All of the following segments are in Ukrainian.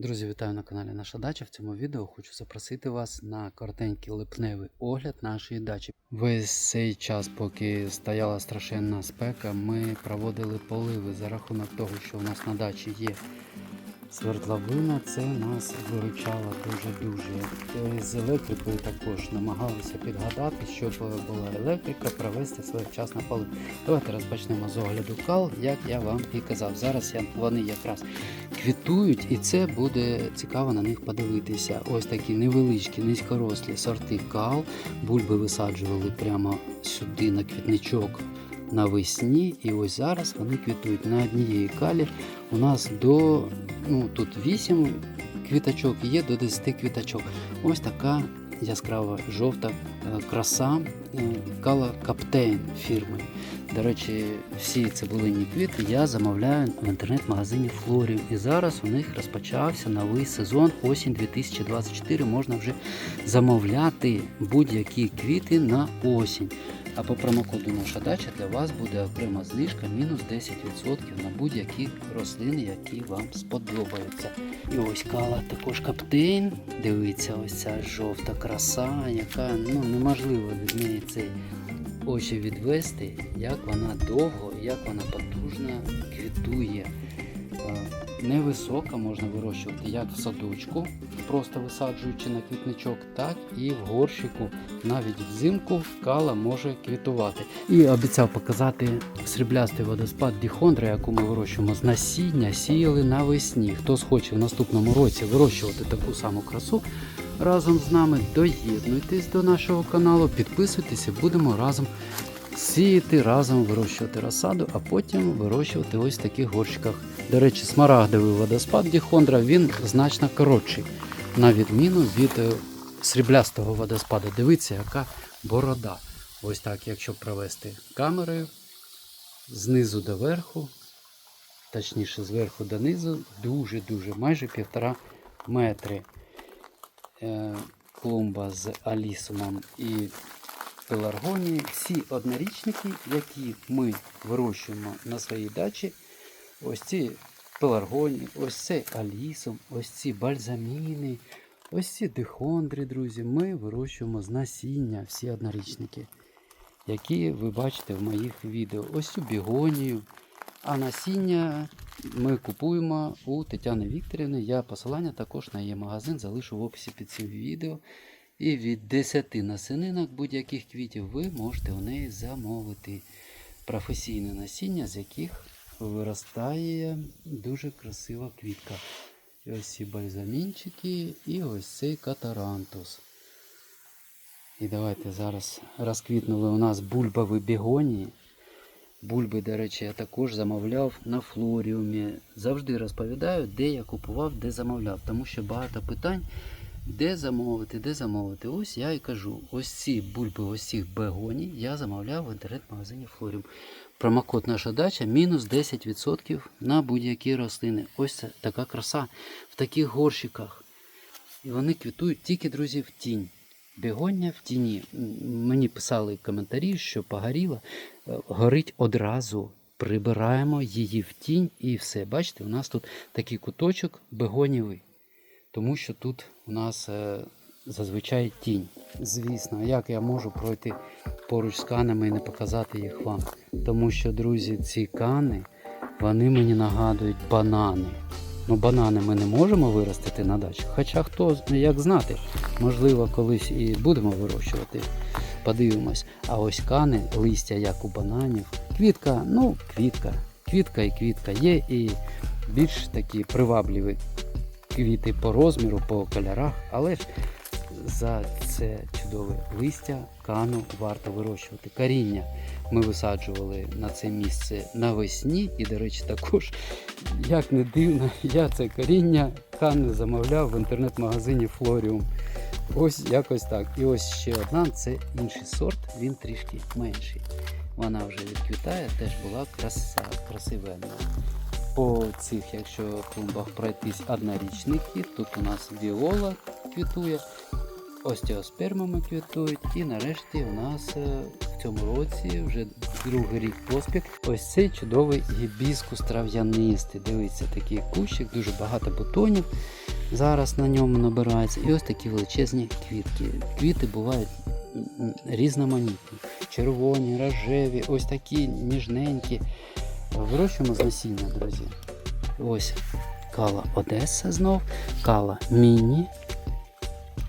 Друзі, вітаю на каналі Наша Дача. В цьому відео хочу запросити вас на коротенький липневий огляд нашої дачі. Весь цей час, поки стояла страшенна спека, ми проводили поливи за рахунок того, що у нас на дачі є свердловина. Це нас виручало дуже-дуже. Е, З електрикою також намагалися підгадати, щоб була електрика, провести своєчасно полив. Давайте розпочнемо з огляду кал, як я вам і казав. Зараз я, вони якраз квітують, і це буде цікаво на них подивитися. Ось такі невеличкі, низькорослі сорти кал. Бульби висаджували прямо сюди на квітничок навесні. І ось зараз вони квітують на однієї калі. У нас до ну тут 8 квіточок, є до 10 квіточок. Ось така яскрава жовта е, краса е, кала Каптейн фірми. До речі, всі цибулинні квіти я замовляю в інтернет-магазині Флорів. І зараз у них розпочався новий сезон осінь 2024. Можна вже замовляти будь-які квіти на осінь. А по промокоду наша дача для вас буде окрема знижка мінус 10% на будь-які рослини, які вам сподобаються. І ось кала також каптейн. Дивіться, ось ця жовта краса, яка ну неможливо від неї цей очі відвести, як вона довго, як вона потужно квітує. Е, Невисока можна вирощувати як в садочку, просто висаджуючи на квітничок, так і в горщику. Навіть взимку кала може квітувати. І обіцяв показати сріблястий водоспад Діхондра, яку ми вирощуємо з насіння, сіяли навесні. Хто схоче в наступному році вирощувати таку саму красу, разом з нами доєднуйтесь до нашого каналу, підписуйтесь будемо разом сіяти, разом вирощувати розсаду, а потім вирощувати ось в таких горщиках. До речі, смарагдовий водоспад Діхондра він значно коротший, на відміну від е, сріблястого водоспаду. Дивіться, яка борода. Ось так, якщо провести камерою знизу до верху, точніше зверху до низу, дуже-дуже, майже півтора метри. Е, клумба з алісумом і пеларгонії. Всі однорічники, які ми вирощуємо на своїй дачі, ось ці пеларгонії, ось цей алісум, ось ці бальзаміни, ось ці дихондри, друзі, ми вирощуємо з насіння всі однорічники, які ви бачите в моїх відео. Ось цю бігонію. А насіння ми купуємо у Тетяни Вікторівни. Я посилання також на її магазин залишу в описі під цим відео. І від 10 насінинок будь-яких квітів ви можете у неї замовити професійне насіння, з яких виростає дуже красива квітка. І ось ці бальзамінчики і ось цей катарантус. І давайте зараз розквітнули у нас бульбові бігонії. Бульби, до речі, я також замовляв на флоріумі. Завжди розповідаю, де я купував, де замовляв. Тому що багато питань, де замовити, де замовити. Ось я і кажу, ось ці бульби, ось цих бегоній я замовляв в інтернет-магазині Флоріум. Промокод наша дача мінус 10% на будь-які рослини. Ось це така краса в таких горщиках. І вони квітують тільки, друзі, в тінь. Бігоння в тіні. Мені писали коментарі, що погоріла. Е, Горить одразу. Прибираємо її в тінь і все. Бачите, у нас тут такий куточок бегонівий. Тому що тут у нас е, зазвичай тінь. Звісно, як я можу пройти поруч з канами і не показати їх вам. Тому що, друзі, ці кани, вони мені нагадують банани. Ну, банани ми не можемо виростити на дачі. Хоча хто як знати, можливо, колись і будемо вирощувати. Подивимось. А ось кани, листя, як у бананів. Квітка, ну, квітка. Квітка і квітка є і більш такі привабливі квіти по розміру, по кольорах, але ж за це чудове листя кану варто вирощувати. Коріння ми висаджували на це місце навесні, і, до речі, також, як не дивно, я це коріння кани замовляв в інтернет-магазині Флоріум. Ось якось так. І ось ще одна це інший сорт, він трішки менший. Вона вже відквітає, теж була краса, красивенна. По цих, якщо клумбах пройтись однорічники, тут у нас віола квітує, остеоспермами квітують, і нарешті у нас е, в цьому році вже другий рік поспіль. Ось цей чудовий гібіскус трав'янистий. Дивіться, такий кущик, дуже багато бутонів. зараз на ньому набираються. І ось такі величезні квітки. Квіти бувають різноманітні. Червоні, рожеві, ось такі ніжненькі. Вирощуємо з насіння, друзі. Ось кала Одеса знов, кала Міні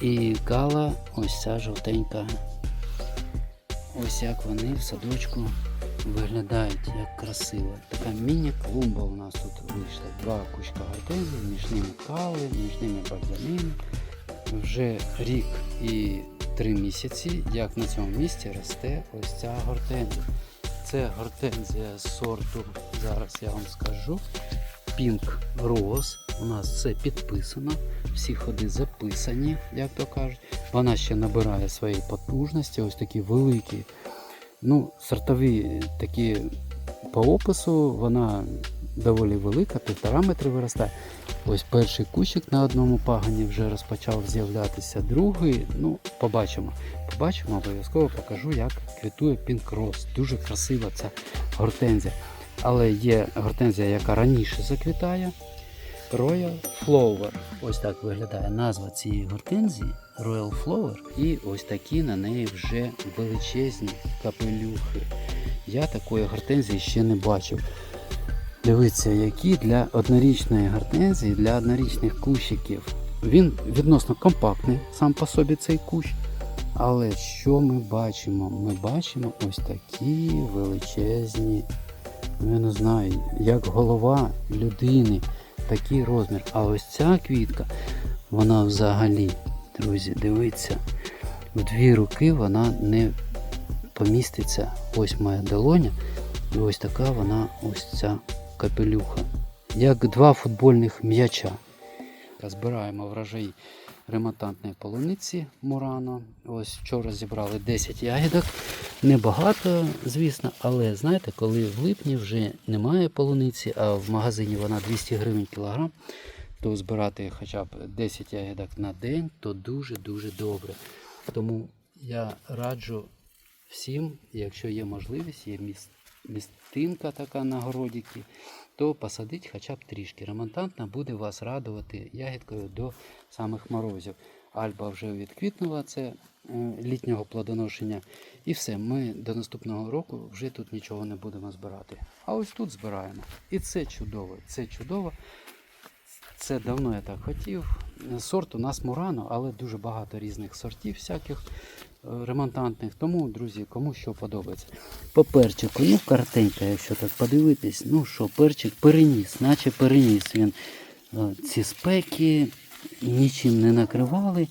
і кала ось ця жовтенька. Ось як вони в садочку виглядають як красиво. Така міні-клумба у нас тут вийшла. Два кучка гортензій, між ними кали, між ними бальзаміни. Вже рік і три місяці, як на цьому місці росте ось ця гортензія. Це гортензія сорту, зараз я вам скажу. Pink Rose. У нас все підписано, всі ходи записані, як то кажуть. Вона ще набирає своєї потужності, ось такі великі. Ну, сортові такі по опису, вона доволі велика, півтора метри виростає. Ось перший кущик на одному пагані вже розпочав з'являтися, другий. Ну, побачимо. Побачимо, обов'язково покажу, як квітує Rose. Дуже красива ця гортензія. Але є гортензія, яка раніше заквітає. Royal Flower. Ось так виглядає назва цієї гортензії Royal Flower. І ось такі на неї вже величезні капелюхи. Я такої гортензії ще не бачив. Дивіться, які для однорічної гортензії, для однорічних кущиків. Він відносно компактний сам по собі цей кущ. Але що ми бачимо? Ми бачимо ось такі величезні, я не знаю, як голова людини, такий розмір. А ось ця квітка, вона взагалі, друзі, дивіться, в дві руки вона не поміститься. Ось моя долоня, і ось така вона, ось ця капелюха. Як два футбольних м'яча. Збираємо врожаї ремонтантної полуниці Мурано. Ось вчора зібрали 10 ягідок. Небагато, звісно, але знаєте, коли в липні вже немає полуниці, а в магазині вона 200 гривень кілограм, то збирати хоча б 10 ягідок на день, то дуже-дуже добре. Тому я раджу всім, якщо є можливість, є міс- містинка така на городіки, то посадить хоча б трішки. Ремонтантна буде вас радувати ягідкою до самих морозів. Альба вже відквітнула це е, літнього плодоношення. І все, ми до наступного року вже тут нічого не будемо збирати. А ось тут збираємо. І це чудово. Це чудово. Це давно я так хотів. Сорт у нас Мурано, але дуже багато різних сортів всяких ремонтантних. Тому, друзі, кому що подобається. По перчику, ну картенька, якщо так подивитись, ну що, перчик переніс, наче переніс він е, ці спеки, нічим не накривали.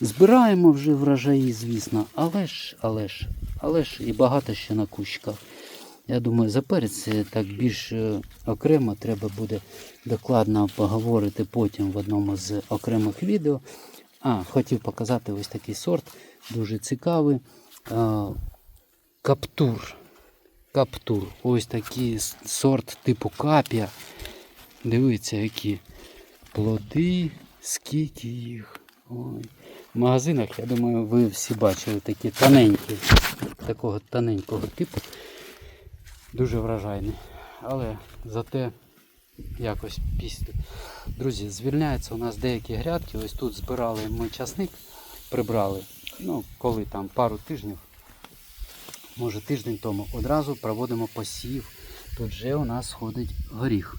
Збираємо вже врожаї, звісно, але ж, але ж, але ж і багато ще на кущиках. Я думаю, за перець е, так більш е, окремо треба буде докладно поговорити потім в одному з окремих відео. А, хотів показати ось такий сорт, дуже цікавий. Каптур. Каптур. Ось такий сорт типу капія. Дивіться, які плоди, скільки їх. Ой. В магазинах, я думаю, ви всі бачили такі тоненькі, такого тоненького типу. Дуже вражайний. Але зате якось після. Друзі, звільняються у нас деякі грядки. Ось тут збирали ми часник, прибрали. Ну, коли там пару тижнів, може тиждень тому, одразу проводимо посів. Тут вже у нас сходить горіх.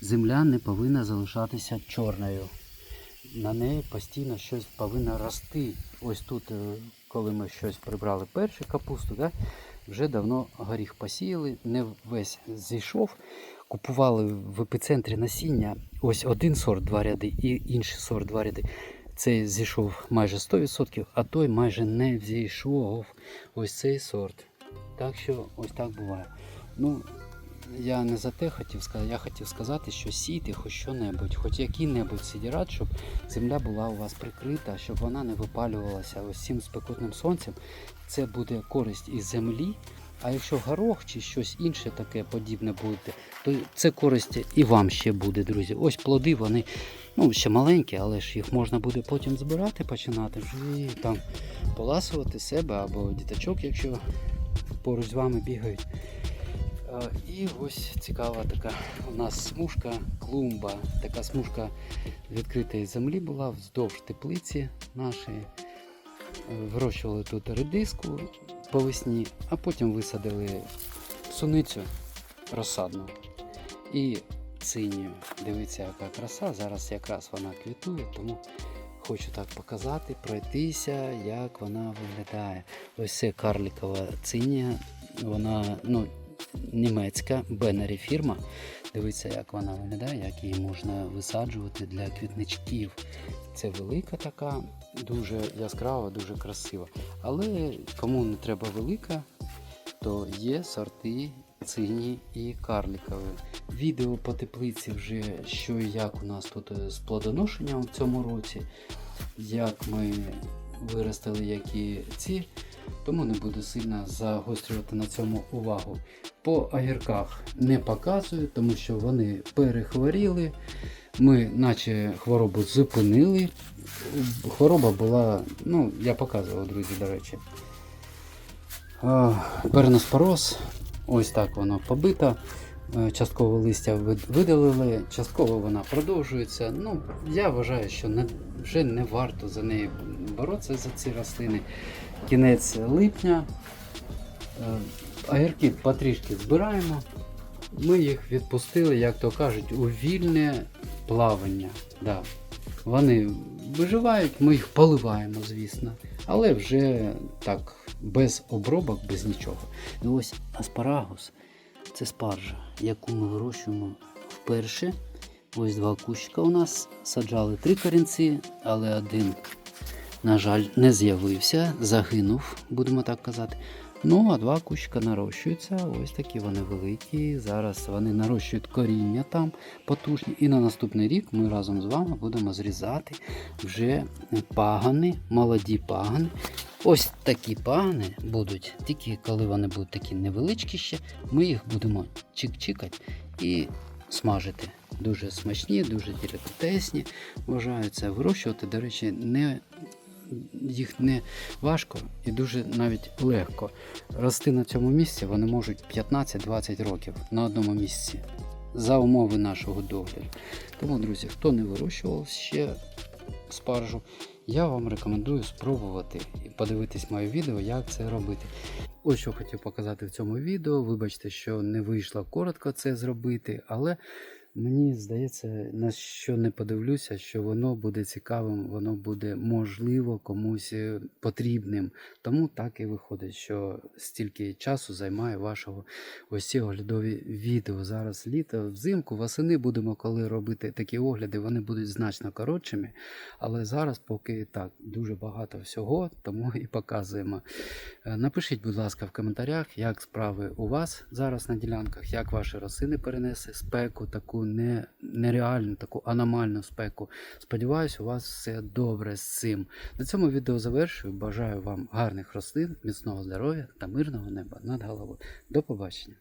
Земля не повинна залишатися чорною. На неї постійно щось повинно рости. Ось тут, е, коли ми щось прибрали першу капусту, да, вже давно горіх посіяли, не весь зійшов. Купували в епіцентрі насіння ось один сорт два ряди і інший сорт два ряди. Цей зійшов майже 100%, а той майже не зійшов. Ось цей сорт. Так що ось так буває. Ну, я не за те хотів сказати, я хотів сказати, що сійте хоч що-небудь, хоч який-небудь сидірат, щоб земля була у вас прикрита, щоб вона не випалювалася ось цим спекотним сонцем. Це буде користь і землі. А якщо горох чи щось інше таке подібне будете, то це користь і вам ще буде, друзі. Ось плоди, вони ну, ще маленькі, але ж їх можна буде потім збирати, починати і там поласувати себе або діточок, якщо поруч з вами бігають. І ось цікава така у нас смужка, клумба. Така смужка відкритої землі була вздовж теплиці нашої. Вирощували тут редиску по весні, а потім висадили суницю розсадну і цинію. Дивіться, яка краса. Зараз якраз вона квітує, тому хочу так показати, пройтися, як вона виглядає. Ось це карлікова цинія. Вона ну, німецька Беннері фірма. Дивіться, як вона виглядає, як її можна висаджувати для квітничків. Це велика така, дуже яскрава, дуже красива. Але кому не треба велика, то є сорти цині і карлікові. Відео по теплиці вже що і як у нас тут е, з плодоношенням в цьому році, як ми виростили які ці, тому не буду сильно загострювати на цьому увагу. По огірках не показую, тому що вони перехворіли. Ми, наче хворобу зупинили. Хвороба була, ну, я показував, друзі, до речі. А, Переноспороз, ось так воно побито. Е, Частково листя видалили, частково вона продовжується. Ну, я вважаю, що не, вже не варто за неї боротися за ці рослини. Кінець липня. Огірки потрішки збираємо. Ми їх відпустили, як то кажуть, у вільне плавання. Да. Вони виживають, ми їх поливаємо, звісно. Але вже так, без обробок, без нічого. І ось аспарагус це спаржа, яку ми вирощуємо вперше. Ось два кущика у нас. Саджали три корінці, але один, на жаль, не з'явився, загинув, будемо так казати. Ну, а два кущика нарощуються. Ось такі вони великі. Зараз вони нарощують коріння там потужні. І на наступний рік ми разом з вами будемо зрізати вже пагани, молоді пагани. Ось такі пагани будуть, тільки коли вони будуть такі невеличкі ще, ми їх будемо чик-чикати і смажити. Дуже смачні, дуже делікатесні. Вважаються вирощувати, до речі, не, їх не важко і дуже навіть легко. Рости на цьому місці вони можуть 15-20 років на одному місці за умови нашого догляду. Тому, друзі, хто не вирощував ще спаржу, я вам рекомендую спробувати і подивитись моє відео, як це робити. Ось що хотів показати в цьому відео. Вибачте, що не вийшло коротко це зробити, але мені здається, на що не подивлюся, що воно буде цікавим, воно буде можливо комусь е, потрібним. Тому так і виходить, що стільки часу займає вашого ось ці оглядові відео. Зараз літо, взимку, восени будемо коли робити такі огляди, вони будуть значно коротшими. Але зараз поки так дуже багато всього, тому і показуємо. Е, Напишіть, будь ласка, в коментарях, як справи у вас зараз на ділянках, як ваші рослини перенесли спеку, не, нереальну, таку аномальну спеку. Сподіваюсь, у вас все добре з цим. На цьому відео завершую. Бажаю вам гарних рослин, міцного здоров'я та мирного неба над головою. До побачення!